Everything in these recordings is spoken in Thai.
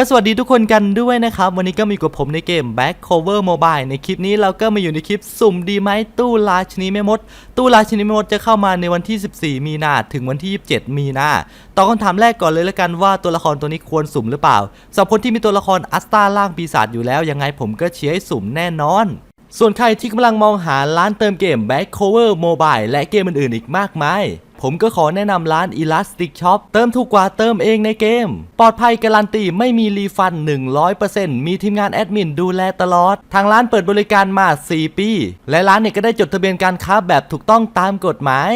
ก็สวัสดีทุกคนกันด้วยนะครับ วันนี้ก็มีกับผมในเกม Back Cover Mobile ในคลิปนี้เราก็มาอยู่ในคลิปสุ่มดีไหมตู้ราชนีแม่มด ตู้ราชนีแม่มดจะเข้ามาในวันที่ 14 มีนาถึงวันที่ 27 มีนาตอบคำถามแรกก่อนเลยละกันว่าตัวละครตัวนี้ควรสุ่มหรือเปล่าสำหรับคนที่มีตัวละครอัสตาล่างปีศาจอยู่แล้วยังไงผมก็เชียร์ให้สุ่มแน่นอนส่วนใครที่กำลังมองหาร้านเติมเกม Back Cover Mobile และเกมอื่นๆอีกมากมาย ผมก็ขอแนะนำร้าน Elastic Shop เติมถูกกว่าเติมเองในเกม ปลอดภัยการันตีไม่มีรีฟัน 100%มีทีมงานแอดมินดูแลตลอด ทางร้านเปิดบริการมา 4 ปี และร้านเนี่ยก็ได้จดทะเบียนการค้าแบบถูกต้องตามกฎหมาย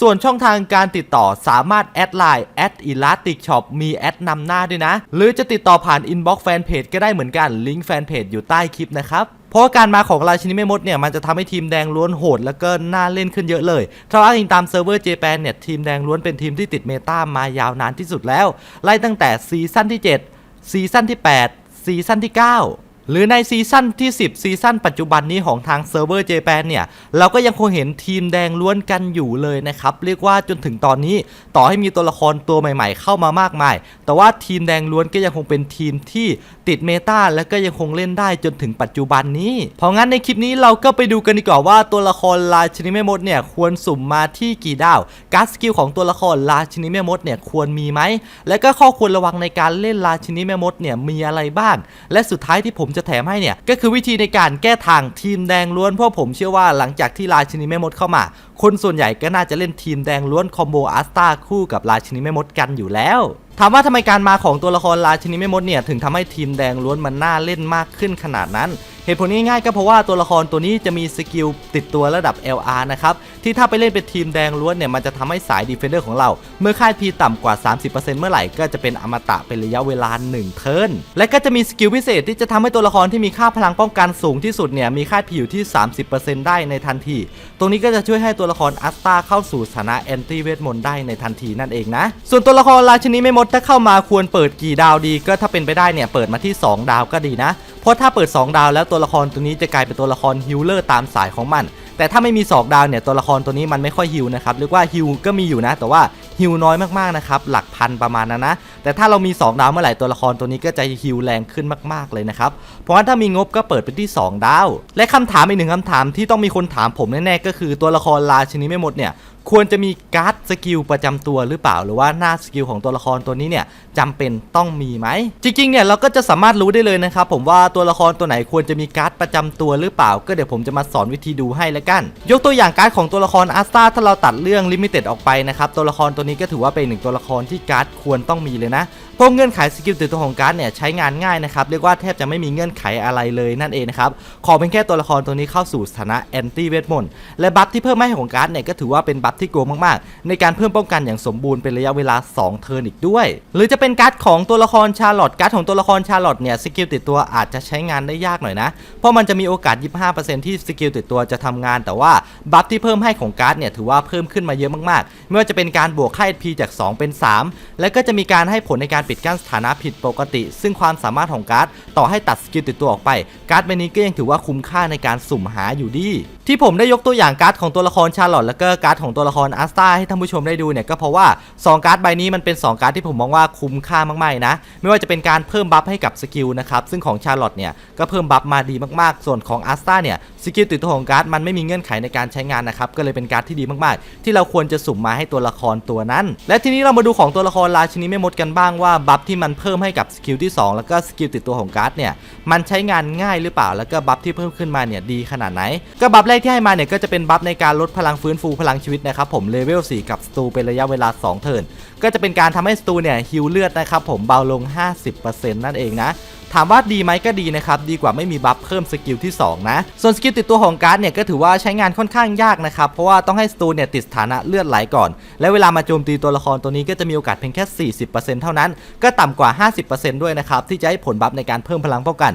ส่วนช่องทางการติดต่อสามารถแอดไลน์แอด Elastic Shop มีแอดนำหน้าด้วยนะ หรือจะติดต่อผ่าน Inbox Fanpage ก็ได้เหมือนกัน ลิงก์แฟนเพจอยู่ใต้คลิปนะครับ เพราะการมาของราชินีแม่มดเนี่ยมันจะทำให้ทีมแดงล้วนโหดแล้วก็น่าเล่นขึ้นเยอะเลยถ้าอ้างอิงตามเซิร์ฟเวอร์เจแปนเนี่ยทีมแดงล้วนเป็นทีมที่ติดเมตามายาวนานที่สุดแล้ว ไล่ตั้งแต่ซีซั่นที่ 7 ซีซั่นที่ 8 ซีซั่นที่ 9 หรือในซีซั่นที่ 10 ซีซั่นปัจจุบันนี้ของทางเซิร์ฟเวอร์เจแปนเนี่ย เราก็ยังคงเห็นทีมแดงล้วนกันอยู่เลยนะครับ เรียกว่าจนถึงตอนนี้ต่อให้มีตัวละครตัวใหม่ๆ เข้ามามากมาย แต่ว่าทีมแดงล้วนก็ยังคงเป็นทีมที่ติดเมตาและก็ยังคงเล่นได้จนถึงปัจจุบันนี้ เพราะงั้นในคลิปนี้เราก็ไปดูกันดีกว่าว่าตัวละครราชินีแม่มดเนี่ยควรสุ่มมาที่กี่ดาวการสกิลของตัวละครราชินีแม่มดเนี่ยควรมีไหมและก็ข้อควรระวังในการเล่นราชินีแม่มดเนี่ยมีอะไรบ้าง และสุดท้ายที่ผมจะแถมให้เนี่ย ก็คือวิธีในการแก้ทางทีมแดงล้วน เพราะผมเชื่อว่าหลังจากที่ราชินีแม่มดเข้ามา คนส่วนใหญ่ก็น่าจะเล่นทีมแดงล้วนคอมโบอัสตาคู่กับราชินีแม่มดกันอยู่แล้วถามว่าทำไมการมาของตัวละครราชินีแม่มดเนี่ยถึงทำให้ทีมแดงล้วนมันน่าเล่นมากขึ้นขนาดนั้น เหตุผลง่ายๆก็เพราะว่าตัวละครตัวนี้จะมีสกิลติดตัวระดับ LR นะครับที่ถ้าไปเล่นเป็นทีมแดงล้วนเนี่ยมันจะทำให้สายดีเฟนเดอร์ของเรา เมื่อค่ายพีต่ำกว่า 30%เมื่อไหร่ก็จะเป็นอมตะเป็นระยะเวลา 1 เทิร์นและก็จะมีสกิลพิเศษที่จะทำให้ตัวละครที่มีค่าพลังป้องกันสูงที่สุดเนี่ยมีค่าพีอยู่ที่ 30%ได้ในทันที ตรงนี้ก็จะช่วยให้ตัวละครอัสตาเข้าสู่สถานะแอนตี้เวทมนต์ได้ในทันทีนั่นเองนะส่วนตัวละครราชินีไม่มดถ้าเข้ามาควรเปิดกี่ดาวดี ก็ถ้าเป็นไปได้เนี่ยเปิดมาที่ 2 ดาวก็ดีนะ เพราะถ้าเปิด 2 ดาวแล้วตัวละครตัวนี้จะกลายเป็นตัวละครฮิลเลอร์ตามสายของมัน แต่ถ้าไม่มี 2 ดาวเนี่ยตัวละครตัวนี้มันไม่ค่อยฮิลนะครับเรียกว่าฮิลก็มีอยู่นะ แต่ว่าฮิลน้อยมากๆนะครับหลักพันประมาณนั้นนะแต่ถ้าเรามี 2 ดาวเมื่อไหร่ตัวละครตัวนี้ก็จะฮิลแรงขึ้นมากๆเลยนะครับเพราะงั้นถ้ามีงบก็เปิดเป็นที่ 2 ดาว และคำถามอีกหนึ่งคำถามที่ต้องมีคนถามผมแน่ๆก็คือตัวละครราชินีไม่หมดเนี่ย ควรจะมีการ์ดสกิลประจำตัวหรือเปล่า หรือว่าหน้าสกิลของตัวละครตัวนี้เนี่ยจำเป็นต้องมีไหม จริงๆเนี่ยเราก็จะสามารถรู้ได้เลยนะครับผมว่าตัวละครตัวไหนควรจะมีการ์ดประจำตัวหรือเปล่า ก็เดี๋ยวผมจะมาสอนวิธีดูให้แล้วกัน ยกตัวอย่างการ์ดของตัวละครอาสตาถ้าเราตัดเรื่องลิมิเต็ดออกไปนะครับตัวละครตัวนี้ก็ถือว่าเป็นหนึ่งตัวละครที่การ์ดควรต้องมีเลยนะเพราะเงื่อนไขสกิลติดตัวของการ์ดเนี่ยใช้งานง่ายนะครับเรียกว่าแทบจะไม่มีเงื่อนไขอะไรเลยนั่นเองนะครับขอเป็นแค่ตัวละครตัวนี้เข้าสู่สถานะแอนตี้เวทมนต์และบัฟที่เพิ่มให้ของการ์ดเนี่ยก็ถือว่าเป็นบัฟที่โกงมากๆ ในการเพิ่มป้องกันอย่างสมบูรณ์เป็นระยะเวลา 2 เทิร์นอีกด้วย หรือจะเป็นการ์ดของตัวละครชาร์ลอตการ์ดของตัวละครชาร์ลอตเนี่ยสกิลติดตัวอาจจะใช้งานได้ยากหน่อยนะ เพราะมันจะมีโอกาส 25%ที่สกิลติดตัวจะทำงาน แต่ว่าบัฟที่เพิ่มให้ของการ์ดเนี่ยถือว่าเพิ่มขึ้นมาเยอะมากๆ ไม่ว่าจะเป็นการบวกค่า HP จาก 2 เป็น 3 และก็จะมีการให้ผลในการปิดกั้นสถานะผิดปกติ ซึ่งความสามารถของการ์ดต่อให้ตัดสกิลติดตัวออกไป การ์ดใบนี้ก็ยังถือว่าคุ้มค่าในการสุ่มหาอยู่ดี ที่ผมได้ยกตัวอย่างการ์ดของตัวละครชาร์ลอตและก็การ์ดของตัวละครอาสตาให้ท่านผู้ชมได้ดูเนี่ยก็เพราะว่า 2 การ์ดใบนี้มันเป็น 2 การ์ดที่ผมมองว่าคุ้มค่ามากๆนะ ไม่ว่าจะเป็นการเพิ่มบัฟให้กับสกิลนะครับซึ่งของชาร์ลอตเนี่ยก็เพิ่มบัฟมาดีมากๆ ส่วนของอาสตาเนี่ยสกิลติดตัวของการ์ดมันไม่มีเงื่อนไขในการใช้งานนะครับก็เลยเป็นการ์ดที่ดีมากๆ ที่เราควรจะสุ่มมาให้ตัวละครตัวนั้น และทีนี้เรามาดูของตัวละครราชินีแม่มดกันบ้างว่าบัฟที่มันเพิ่มให้กับสกิลที่ 2 แล้วก็สกิลติดตัวของการ์ดเนี่ยมันใช้งานง่ายหรือเปล่า แล้วก็บัฟที่เพิ่มขึ้นมาเนี่ยดีขนาดไหนก็บัฟแรกที่ให้มาเนี่ยก็จะเป็นบัฟในการลดพลังฟื้นฟูพลังชีวิตนะครับผมเลเวล4กับสตูเป็นระยะเวลา 2 เทิร์นก็จะเป็นการทำให้สตูเนี่ยฮิวเลือดนะครับผมเบาลง 50%นั่นเองนะ ถามว่าดีไหมก็ดีนะครับ ดีกว่าไม่มีบัฟเพิ่มสกิลที่ 2 นะ ส่วนสกิลติดตัวของการ์ดเนี่ยก็ถือว่าใช้งานค่อนข้างยากนะครับ เพราะว่าต้องให้สตูเนี่ยติดสถานะเลือดไหลก่อน และเวลามาโจมตีตัวละครตัวนี้ก็จะมีโอกาสเพียงแค่ 40%เท่านั้น ก็ต่ำกว่า 50%ด้วยนะครับ ที่จะให้ผลบัฟในการเพิ่มพลังป้องกัน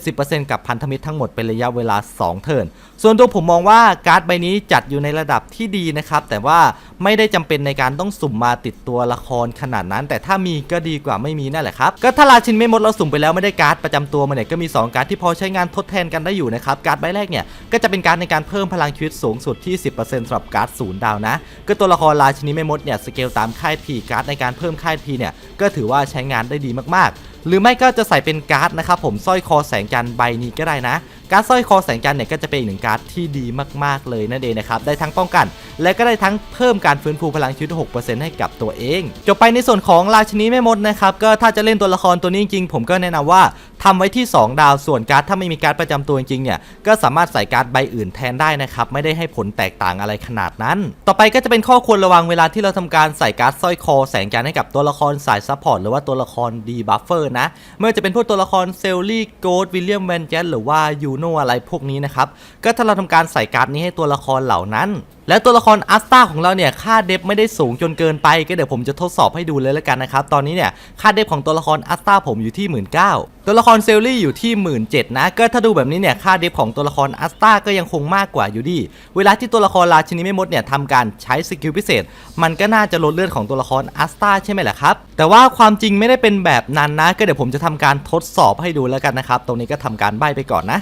70%กับพันธมิตรทั้งหมดเป็นระยะเวลา 2 เทิร์น ส่วนตัวผมมองว่าการ์ดใบนี้จัดอยู่ในระดับที่ดีนะครับแต่ว่าไม่ได้จำเป็นในการต้องสุ่มมาติดตัวละครขนาดนั้น แต่ถ้ามีก็ดีกว่าไม่มีนั่นแหละครับก็ถ้าราชินไม่มดเราสุ่มไปแล้วไม่ได้การ์ดประจำตัวมาเนี่ยก็มี 2 การ์ดที่พอใช้งานทดแทนกันได้อยู่นะครับ การ์ดใบแรกเนี่ยก็จะเป็นการในการเพิ่มพลังชีวิตสูงสุดที่ 10%สำหรับการ์ดศูนย์ดาวนะ ก็ตัวละครราชินีไม่มดเนี่ยสเกลตามค่ายพีการ์ดในการเพิ่มค่ายพีเนี่ยก็ถือว่าใช้งานได้ดีมากๆ หรือไม่ก็จะใส่เป็นการ์ดนะครับผมสร้อยคอแสงจันทร์ใบนี้ก็ได้นะ การ์ดสร้อยคอแสงจันทร์เนี่ยก็จะเป็นอีกหนึ่งการ์ดที่ดีมากๆเลยนั่นเองนะครับได้ทั้งป้องกัน และก็ได้ทั้งเพิ่มการฟื้นฟูพลังชีวิต 6%ให้กับตัวเอง จบไปในส่วนของราชินีแม่มดนะครับก็ถ้าจะเล่นตัวละครตัวนี้จริงๆผมก็แนะนำว่า ทำไว้ที่ 2 ดาวส่วนการ์ดถ้าไม่มีการ์ดประจำตัวจริงๆเนี่ยก็สามารถใส่การ์ดใบอื่นแทนได้นะครับไม่ได้ให้ผลแตกต่างอะไรขนาดนั้น ต่อไปก็จะเป็นข้อควรระวังเวลาที่เราทำการใส่การ์ดสร้อยคอ แสงจันทร์ให้กับตัวละครสายซัพพอร์ตหรือว่าตัวละครดีบัฟเฟอร์นะไม่ว่าจะเป็นพวกตัวละครเซลลี่โกดวิลเลียมแวนแจนหรือว่ายูโนอะไรพวกนี้นะครับก็ถ้าเราทำการใส่การ์ดนี้ให้ตัวละครเหล่านั้นและตัวละครอัสตาของเราเนี่ยค่าเดฟไม่ได้สูงจนเกินไป ก็เดี๋ยวผมจะทดสอบให้ดูเลยแล้วกันนะครับ ตอนนี้เนี่ยค่าเดฟของตัวละครอัสตาผมอยู่ที่ 1 9ื่นตัวละครเซลลี่อยู่ที่ 1 7ื่นนะ ก็ถ้าดูแบบนี้เนี่ยค่าเดฟของตัวละครอัสตาก็ยังคงมากกว่าอยู่ดี เวลาที่ตัวละครราชินีไม่มดเนี่ยทำการใช้สกิลพิเศษ มันก็น่าจะลดเลือดของตัวละครอัสตาใช่ไหมล่ะครับ แต่ว่าความจริงไม่ได้เป็นแบบนั้นนะ ก็เดี๋ยวผมจะทำการทดสอบให้ดูแล้วกันนะครับ ตรงนี้ก็ทำการใบไปก่อนนะ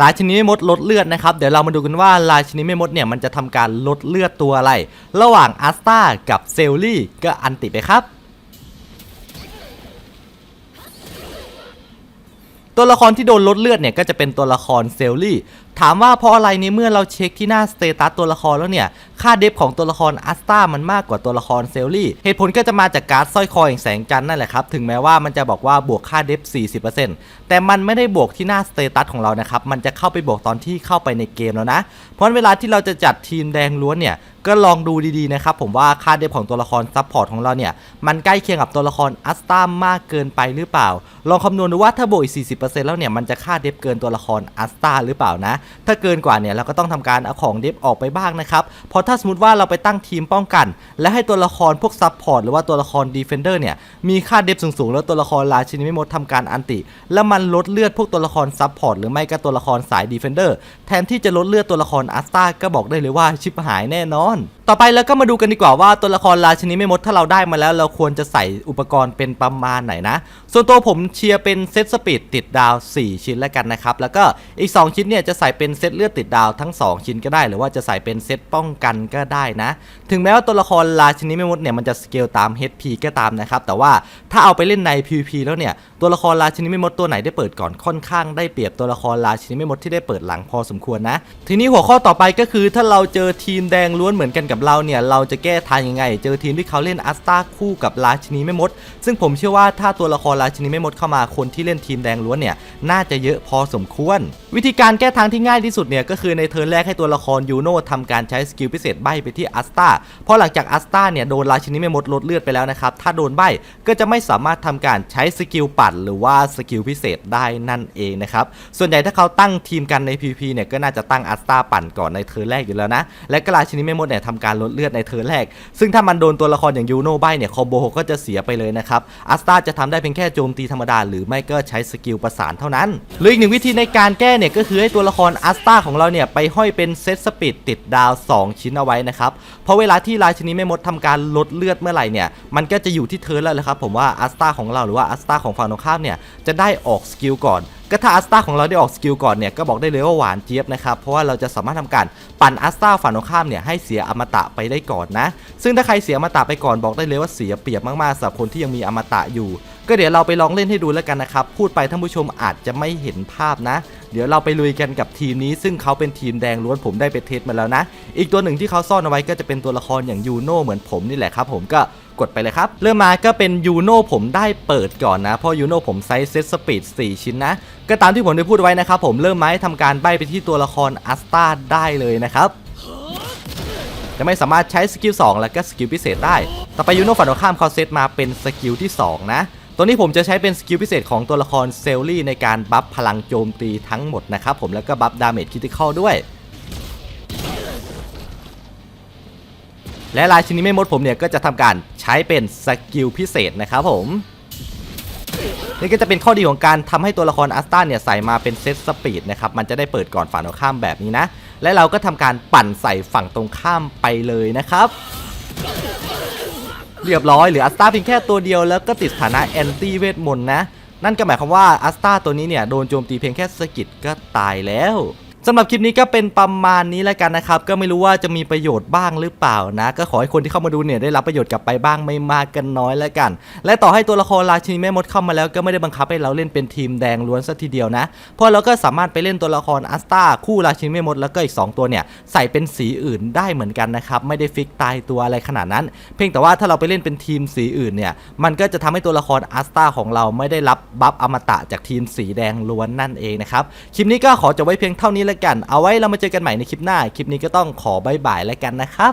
ลายชินีแม่มดลดเลือดนะครับ เดี๋ยวเรามาดูกันว่าลายชินีแม่มดเนี่ยมันจะทำการลดเลือดตัวอะไร ระหว่างอัสตากับเซลลี่ก็อันติไปครับตัวละครที่โดนลดเลือดเนี่ยก็จะเป็นตัวละครเซลลี่ ถามว่าเพราะอะไรในเมื่อเราเช็คที่หน้าสเตตัสตัวละครแล้วเนี่ย ค่าเดฟของตัวละครอัสตามันมากกว่าตัวละครเซลลี่ เหตุผลก็จะมาจากการ์ดสร้อยคอแห่งแสงจันทร์นั่นแหละครับ ถึงแม้ว่ามันจะบอกว่าบวกค่าเดฟ 40%แต่มันไม่ได้บวกที่หน้าสเตตัสของเรานะครับ มันจะเข้าไปบวกตอนที่เข้าไปในเกมแล้วนะ เพราะเวลาที่เราจะจัดทีมแดงล้วนเนี่ยก็ลองดูดีๆนะครับผมว่าค่าเดฟของตัวละครซัพพอร์ตของเราเนี่ย มันใกล้เคียงกับตัวละครอัสตามากเกินไปหรือเปล่า ลองคำนวณดูว่าถ้าบวกอีก40%แล้วเนี่ยมันจะค่าเดฟเกินตัวละครอัสตาหรือเปล่านะถ้าเกินกว่าเนี่ยเราก็ต้องทำการเอาของเดฟออกไปบ้างนะครับเพราะถ้าสมมติว่าเราไปตั้งทีมป้องกัน และให้ตัวละครพวกซับพอร์ตหรือว่าตัวละครดีเฟนเดอร์เนี่ยมีค่าเดฟสูงๆแล้วตัวละครราชินีไม่มดทำการอันติ แล้วมันลดเลือดพวกตัวละครซับพอร์ตหรือไม่ก็ตัวละครสายดีเฟนเดอร์แทนที่จะลดเลือดตัวละครอัสตาก็บอกได้เลยว่าชิบหายแน่นอน ต่อไปแล้วก็มาดูกันดีกว่าว่าตัวละครราชินีไม่มดถ้าเราได้มาแล้ว เราควรจะใส่อุปกรณ์เป็นประมาณไหนนะ ส่วนตัวผมเชียร์เป็นเซตสปีดติดดาว 4 ชิ้นแล้วกันนะครับ แล้วก็อีก 2 ชิ้นเนี่ยจะใส่เป็นเซตเลือดติดดาวทั้ง 2 ชิ้นก็ได้ หรือว่าจะใส่เป็นเซตป้องกันก็ได้นะ ถึงแม้ว่าตัวละครราชินีไม่มดเนี่ยมันจะสเกลตาม HP ก็ตามนะครับ แต่ว่าถ้าเอาไปเล่นใน PVP แล้วเนี่ยตัวละครราชินีไม่มดตัวไหนได้เปิดก่อนค่อนข้างได้เปรียบตัวละครราชินีไม่มดที่ได้เปิดหลังพอสมควรนะ ทีนี้หัวข้อต่อไปก็คือถ้าเราเจอทีมแดงล้วนเหมือนกันกับเราเนี่ยเราจะแก้ทางยังไง เจอทีมที่เขาเล่นอัสตาคู่กับราชินีไม่มด ซึ่งผมเชื่อว่าถ้าตัวละครราชินีไม่มดเข้ามาคนที่เล่นทีมแดงล้วนเนี่ยน่าจะเยอะพอสมควร วิธีการแก้ทางที่ง่ายที่สุดเนี่ยก็คือในเทิร์นแรกให้ตัวละครยูโน่ทำการใช้สกิลพิเศษใบไปที่อัสตาเพราะหลังจากอัสตาเนี่ยโดนราชินีไม่มดลดเลือดไปแล้วนะครับถ้าโดนใบก็จะไม่สามารถทำการใช้สกิลปัดหรือว่าสกิลพิเศษได้นั่นเองนะครับส่วนใหญ่ถ้าเขาตั้งทีมกันใน PP เนี่ยก็น่าจะตั้งอัสตาปั่นก่อนในเทิร์นแรกอยู่แล้วนะและกราชินีไม่มดเนี่ยทำการการลดเลือดในเทิร์นแรก ซึ่งถ้ามันโดนตัวละครอย่างยูโน่ใบเนี่ยคอมโบก็จะเสียไปเลยนะครับอัสตาจะทำได้เพียงแค่โจมตีธรรมดา หรือไม่ก็ใช้สกิลประสานเท่านั้นหรืออีกหนึ่งวิธีในการแก้เนี่ยก็คือให้ตัวละครอัสตาของเราเนี่ยไปห้อยเป็นเซตสปีดติดดาว 2 ชิ้นเอาไว้นะครับเพราะเวลาที่ราชินีแม่มดทำการลดเลือดเมื่อไหร่เนี่ยมันก็จะอยู่ที่เทิร์นแล้วแหละครับผมว่าอัสตาของเราหรือว่าอัสตาของฝั่งตรงข้ามเนี่ยจะได้ออกสกิลก่อน ก็ถ้าอัสตาของเราได้ออกสกิลก่อนเนี่ยก็บอกได้เลยว่าหวานเจี๊ยบนะครับ เพราะว่าเราจะสามารถทำการปั่นอัสตาฝั่งตรงข้ามเนี่ยให้เสียอมตะไปได้ก่อนนะ ซึ่งถ้าใครเสียอมตะไปก่อนบอกได้เลยว่าเสียเปรียบมากๆสำหรับคนที่ยังมีอมตะอยู่ ก็เดี๋ยวเราไปลองเล่นให้ดูแล้วกันนะครับ พูดไปท่านผู้ชมอาจจะไม่เห็นภาพนะ เดี๋ยวเราไปลุยกันกับทีมนี้ ซึ่งเขาเป็นทีมแดงล้วนผมได้ไปเทสมาแล้วนะ อีกตัวหนึ่งที่เขาซ่อนเอาไว้ก็จะเป็นตัวละครอย่างยูโน่เหมือนผมนี่แหละครับผมก็กดไปเลยครับ เริ่มมาก็เป็นยูโน่ผมได้เปิดก่อนนะ เพราะยูโน่ผมไซส์เซตสปีด4 ชิ้นนะ ก็ตามที่ผมได้พูดไว้นะครับผมเริ่มไม้ทำการใบไปที่ตัวละครอัสตาได้เลยนะครับจะไม่สามารถใช้สกิล2แล้วก็สกิลพิเศษได้ ต่อไปยูโน่ฝั่งตรงข้ามเขาเซตมาเป็นสกิลที่ 2 นะ ตัวนี้ผมจะใช้เป็นสกิลพิเศษของตัวละครเซลลี่ในการบัฟพลังโจมตีทั้งหมดนะครับผมแล้วก็บัฟดาเมจคริติคอลด้วย และรายชิ้นนี้ไม่มดผมเนี่ยก็จะทำการใช้เป็นสกิลพิเศษนะครับผมนี่ก็จะเป็นข้อดีของการทำให้ตัวละครอัสตาเนี่ยใส่มาเป็นเซตสปีดนะครับ มันจะได้เปิดก่อนฝั่งตรงข้ามแบบนี้นะ และเราก็ทำการปั่นใส่ฝั่งตรงข้ามไปเลยนะครับ เรียบร้อยเหลืออัสตาเพียงแค่ตัวเดียวแล้วก็ติดสถานะแอนตี้เวทมนต์นะ นั่นก็หมายความว่าอัสตาตัวนี้เนี่ยโดนโจมตีเพียงแค่สะกิดก็ตายแล้ว สำหรับคลิปนี้ก็เป็นประมาณนี้แล้วกันนะครับ ก็ไม่รู้ว่าจะมีประโยชน์บ้างหรือเปล่านะ ก็ขอให้คนที่เข้ามาดูเนี่ยได้รับประโยชน์กลับไปบ้างไม่มากกันน้อยแล้วกัน และต่อให้ตัวละครราชินีแม่มดเข้ามาแล้วก็ไม่ได้บังคับให้เราเล่นเป็นทีมแดงล้วนซะทีเดียวนะ เพราะเราก็สามารถไปเล่นตัวละครอัสตาคู่ราชินีแม่มดแล้วก็อีก 2 ตัวเนี่ยใส่เป็นสีอื่นได้เหมือนกันนะครับไม่ได้ฟิกตายตัวอะไรขนาดนั้น เพียงแต่ว่าถ้าเราไปเล่นเป็นทีมสีอื่นเนี่ยมันก็จะทำให้ตัวละครอัสตาของเราไม่ได้รับบัฟอมตะจากทีมสีแดงล้วนนั่นเองนะครับคลิปนี้ก็ขอจบไว้เพียงเท่านี้ละกัน เอาไว้เรามาเจอกันใหม่ในคลิปหน้า คลิปนี้ก็ต้องขอบายบายแล้วกันนะครับ